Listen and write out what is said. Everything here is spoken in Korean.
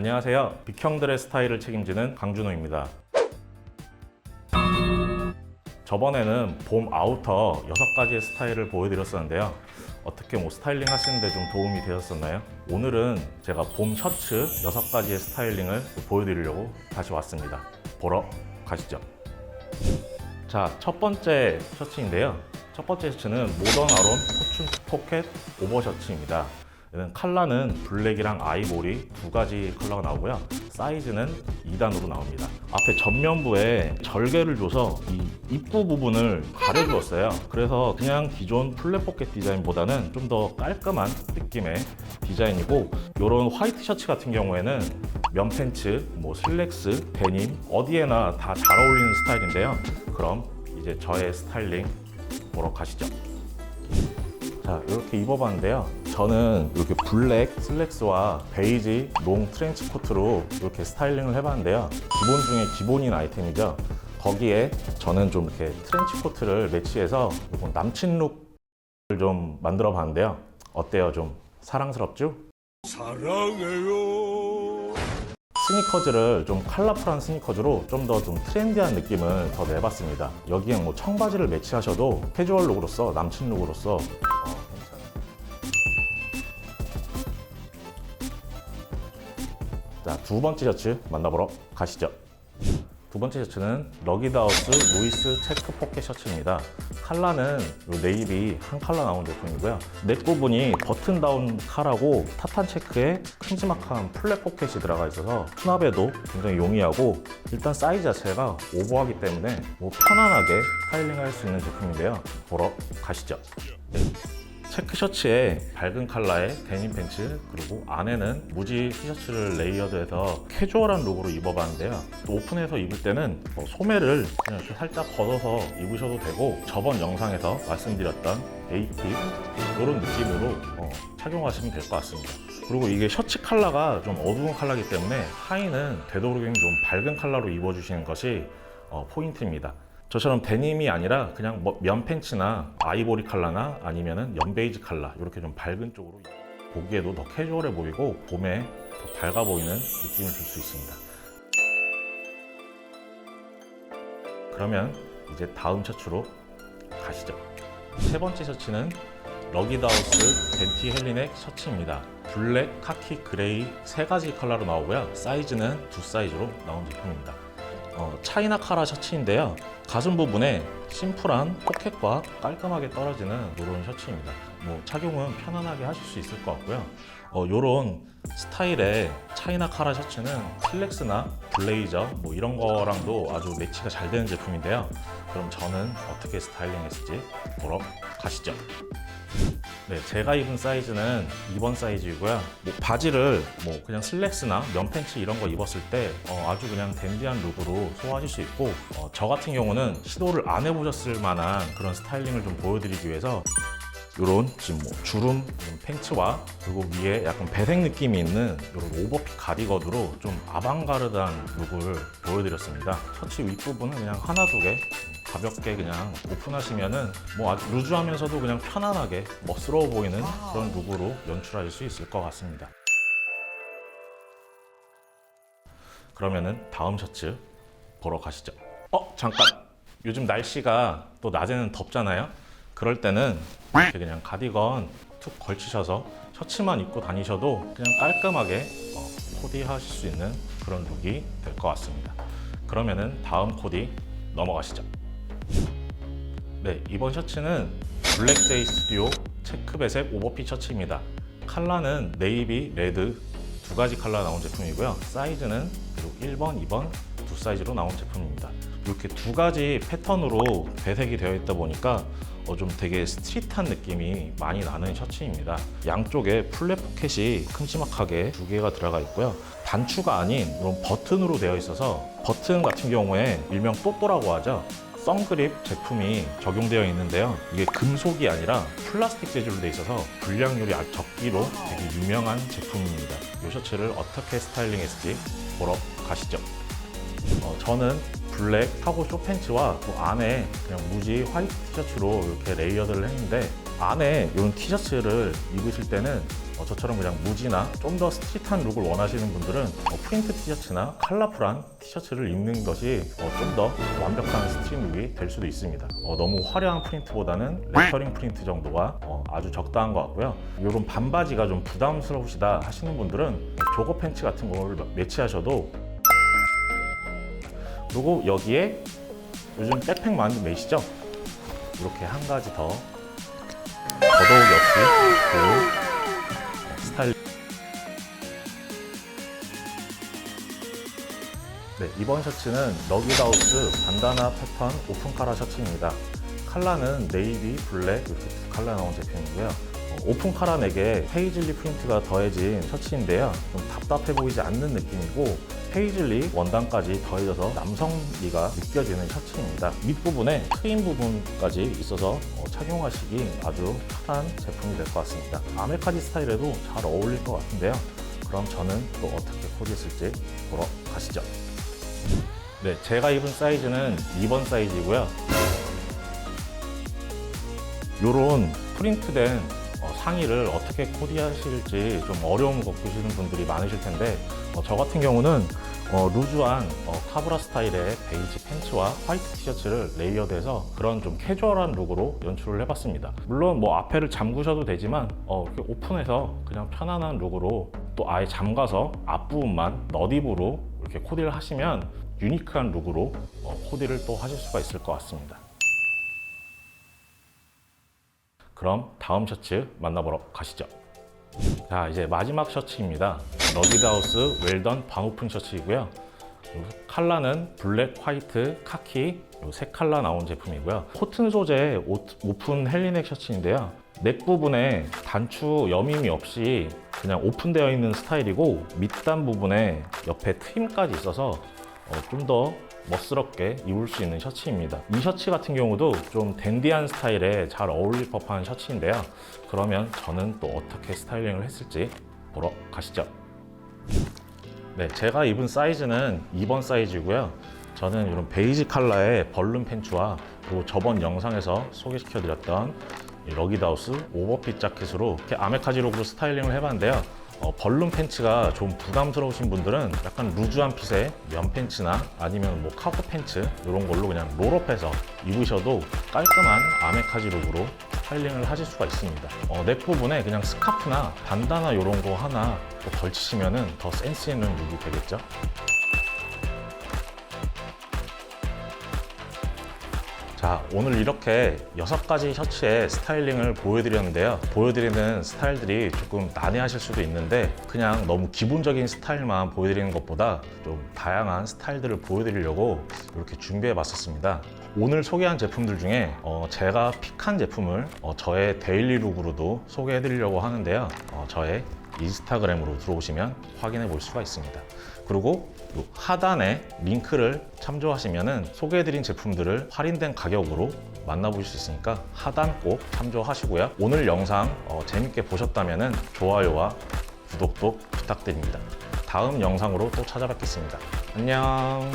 안녕하세요. 빅형들의 스타일을 책임지는 강준호입니다. 저번에는 봄 아우터 6가지의 스타일을 보여드렸었는데요. 어떻게 뭐 스타일링 하시는데 좀 도움이 되셨었나요? 오늘은 제가 봄 셔츠 6가지의 스타일링을 보여드리려고 다시 왔습니다. 보러 가시죠. 자, 첫 번째 셔츠인데요. 첫 번째 셔츠는 모던 아론 포춘 포켓 오버 셔츠입니다. 얘는 컬러는 블랙이랑 아이보리 두 가지 컬러가 나오고요. 사이즈는 2단으로 나옵니다. 앞에 전면부에 절개를 줘서 이 입구 부분을 가려주었어요. 그래서 그냥 기존 플랫 포켓 디자인보다는 좀 더 깔끔한 느낌의 디자인이고 이런 화이트 셔츠 같은 경우에는 면 팬츠, 뭐 슬랙스, 데님 어디에나 다 잘 어울리는 스타일인데요. 그럼 이제 저의 스타일링 보러 가시죠. 자, 이렇게 입어봤는데요. 저는 이렇게 블랙 슬랙스와 베이지 롱 트렌치 코트로 이렇게 스타일링을 해봤는데요. 기본 중에 기본인 아이템이죠. 거기에 저는 좀 이렇게 트렌치 코트를 매치해서 이건 남친 룩을 좀 만들어 봤는데요. 어때요? 좀 사랑스럽죠? 사랑해요. 스니커즈를 좀 컬러풀한 스니커즈로 좀 더좀 트렌디한 느낌을 더 내봤습니다. 여기에 뭐 청바지를 매치하셔도 캐주얼 룩으로서 남친 룩으로서 자, 두 번째 셔츠 만나보러 가시죠. 두 번째 셔츠는 러기드하우스 루이스 체크 포켓 셔츠입니다. 요 네이비 한 컬러 나온 제품이고요. 넥 부분이 버튼 다운 칼하고 타탄 체크에 큼지막한 플랫 포켓이 들어가 있어서 수납에도 굉장히 용이하고 일단 사이즈 자체가 오버하기 때문에 뭐 편안하게 스타일링 할 수 있는 제품인데요. 보러 가시죠. 네. 체크 셔츠에 밝은 컬러의 데님 팬츠 그리고 안에는 무지 티셔츠를 레이어드해서 캐주얼한 룩으로 입어봤는데요 또 오픈해서 입을 때는 뭐 소매를 그냥 살짝 걷어서 입으셔도 되고 저번 영상에서 말씀드렸던 에이팁 이런 느낌으로 어, 착용하시면 될 것 같습니다 그리고 이게 셔츠 컬러가 좀 어두운 컬러이기 때문에 하의는 되도록이면 좀 밝은 컬러로 입어주시는 것이 어, 포인트입니다 저처럼 데님이 아니라 그냥 뭐 면 팬츠나 아이보리 컬러나 아니면은 연베이지 컬러 이렇게 좀 밝은 쪽으로 보기에도 더 캐주얼해 보이고 봄에 더 밝아 보이는 느낌을 줄 수 있습니다. 그러면 이제 다음 셔츠로 가시죠. 세 번째 셔츠는 러기드하우스 벤티 헬리넥 셔츠입니다. 블랙, 카키, 그레이 세 가지 컬러로 나오고요. 사이즈는 두 사이즈로 나온 제품입니다. 어, 차이나 카라 셔츠인데요. 가슴 부분에 심플한 포켓과 깔끔하게 떨어지는 이런 셔츠입니다. 뭐 착용은 편안하게 하실 수 있을 것 같고요. 어, 이런 스타일의 차이나 카라 셔츠는 슬랙스나 블레이저 뭐 이런 거랑도 아주 매치가 잘 되는 제품인데요. 그럼 저는 어떻게 스타일링 했을지 보러 가시죠. 네, 제가 입은 사이즈는 2번 사이즈이고요. 뭐 바지를 뭐 그냥 슬랙스나 면 팬츠 이런 거 입었을 때 어, 아주 그냥 댄디한 룩으로 소화하실 수 있고 어, 저 같은 경우는 시도를 안 해보셨을 만한 그런 스타일링을 좀 보여드리기 위해서 이런 지금 뭐 주름 팬츠와 그리고 위에 약간 배색 느낌이 있는 이런 오버핏 가디건으로 좀 아방가르드한 룩을 보여드렸습니다. 셔츠 윗부분은 그냥 하나 두 개 가볍게 그냥 오픈하시면은 뭐 아주 루즈하면서도 그냥 편안하게 멋스러워 보이는 그런 룩으로 연출하실 수 있을 것 같습니다. 그러면은 다음 셔츠 보러 가시죠. 어 잠깐 요즘 날씨가 또 낮에는 덥잖아요. 그럴 때는 이렇게 그냥 가디건 툭 걸치셔서 셔츠만 입고 다니셔도 그냥 깔끔하게 어, 코디하실 수 있는 그런 룩이 될 것 같습니다. 그러면은 다음 코디 넘어가시죠. 네, 이번 셔츠는 블랙데이 스튜디오 체크 배색 오버핏 셔츠입니다. 컬러는 네이비, 레드 두 가지 컬러 나온 제품이고요. 사이즈는 그리고 1번, 2번 두 사이즈로 나온 제품입니다. 이렇게 두 가지 패턴으로 배색이 되어 있다 보니까 어, 좀 되게 스트릿한 느낌이 많이 나는 셔츠입니다. 양쪽에 플랫 포켓이 큼지막하게 두 개가 들어가 있고요. 단추가 아닌 이런 버튼으로 되어 있어서 버튼 같은 경우에 일명 또또라고 하죠. 선그립 제품이 적용되어 있는데요. 이게 금속이 아니라 플라스틱 재질로 되어 있어서 불량률이 아주 적기로 되게 유명한 제품입니다. 이 셔츠를 어떻게 스타일링했을지 보러 가시죠. 어, 저는 블랙 카고 쇼팬츠와 그 안에 그냥 무지 화이트 티셔츠로 이렇게 레이어드를 했는데 안에 이런 티셔츠를 입으실 때는 어, 저처럼 그냥 무지나 좀 더 스트릿한 룩을 원하시는 분들은 어, 프린트 티셔츠나 컬러풀한 티셔츠를 입는 것이 어, 좀 더 완벽한 스트릿 룩이 될 수도 있습니다. 어, 너무 화려한 프린트보다는 레터링 프린트 정도가 어, 아주 적당한 것 같고요. 이런 반바지가 좀 부담스러우시다 하시는 분들은 조거 팬츠 같은 걸 매치하셔도 그리고 여기에 요즘 백팩 많이 매시죠? 이렇게 한 가지 더 더더욱 역시 그 스타일 네, 이번 셔츠는 러기다우스 반다나 패턴 오픈 카라 셔츠입니다. 컬러는 네이비, 블랙 이렇게 두 컬러 나온 제품이고요. 어, 오픈 카라 넥에 페이즐리 프린트가 더해진 셔츠인데요. 좀 답답해 보이지 않는 느낌이고 페이즐리 원단까지 더해져서 남성미가 느껴지는 셔츠입니다. 밑부분에 트임 부분까지 있어서 어, 착용하시기 아주 편한 제품이 될 것 같습니다. 아메카지 스타일에도 잘 어울릴 것 같은데요. 그럼 저는 또 어떻게 코디했을지 보러 가시죠. 네, 제가 입은 사이즈는 2번 사이즈이고요. 요런 프린트된 어, 상의를 어떻게 코디하실지 좀 어려움 겪으시는 분들이 많으실 텐데 어, 저 같은 경우는 어, 루즈한 어, 카브라 스타일의 베이지 팬츠와 화이트 티셔츠를 레이어드해서 그런 좀 캐주얼한 룩으로 연출을 해봤습니다. 물론 뭐 앞에를 잠그셔도 되지만 어, 오픈해서 그냥 편안한 룩으로 또 아예 잠가서 앞부분만 너딥으로 이렇게 코디를 하시면 유니크한 룩으로 어, 코디를 또 하실 수가 있을 것 같습니다. 그럼 다음 셔츠 만나보러 가시죠. 자, 이제 마지막 셔츠입니다. 러기드하우스 웰던 반오픈 셔츠이고요. 요 컬러는 블랙, 화이트, 카키 요세 컬러 나온 제품이고요. 코튼 소재 오- 오픈 헬리넥 셔츠인데요. 넥 부분에 단추 여밈이 없이 그냥 오픈되어 있는 스타일이고 밑단 부분에 옆에 트임까지 있어서 어, 좀더 멋스럽게 입을 수 있는 셔츠입니다. 이 셔츠 같은 경우도 좀 댄디한 스타일에 잘 어울릴 법한 셔츠인데요. 그러면 저는 또 어떻게 스타일링을 했을지 보러 가시죠. 네, 제가 입은 사이즈는 2번 사이즈고요. 저는 이런 베이지 컬러의 벌룬 팬츠와 그리고 저번 영상에서 소개시켜드렸던 이 러기다우스 오버핏 자켓으로 이렇게 아메카지룩으로 스타일링을 해봤는데요. 어, 벌룬 팬츠가 좀 부담스러우신 분들은 약간 루즈한 핏의 면 팬츠나 아니면 뭐 카고 팬츠 이런 걸로 그냥 롤업해서 입으셔도 깔끔한 아메카지 룩으로 스타일링을 하실 수가 있습니다. 어, 넥 부분에 그냥 스카프나 반다나 이런 거 하나 또 걸치시면 더 센스 있는 룩이 되겠죠. 자, 오늘 이렇게 여섯 가지 셔츠의 스타일링을 보여드렸는데요. 보여드리는 스타일들이 조금 난해하실 수도 있는데 그냥 너무 기본적인 스타일만 보여드리는 것보다 좀 다양한 스타일들을 보여드리려고 이렇게 준비해 봤었습니다. 오늘 소개한 제품들 중에 어, 제가 픽한 제품을 어, 저의 데일리 룩으로도 소개해 드리려고 하는데요. 어, 저의 인스타그램으로 들어오시면 확인해 볼 수가 있습니다. 그리고 요 하단에 링크를 참조하시면 소개해드린 제품들을 할인된 가격으로 만나보실 수 있으니까 하단 꼭 참조하시고요. 오늘 영상 어, 재밌게 보셨다면 좋아요와 구독도 부탁드립니다. 다음 영상으로 또 찾아뵙겠습니다. 안녕.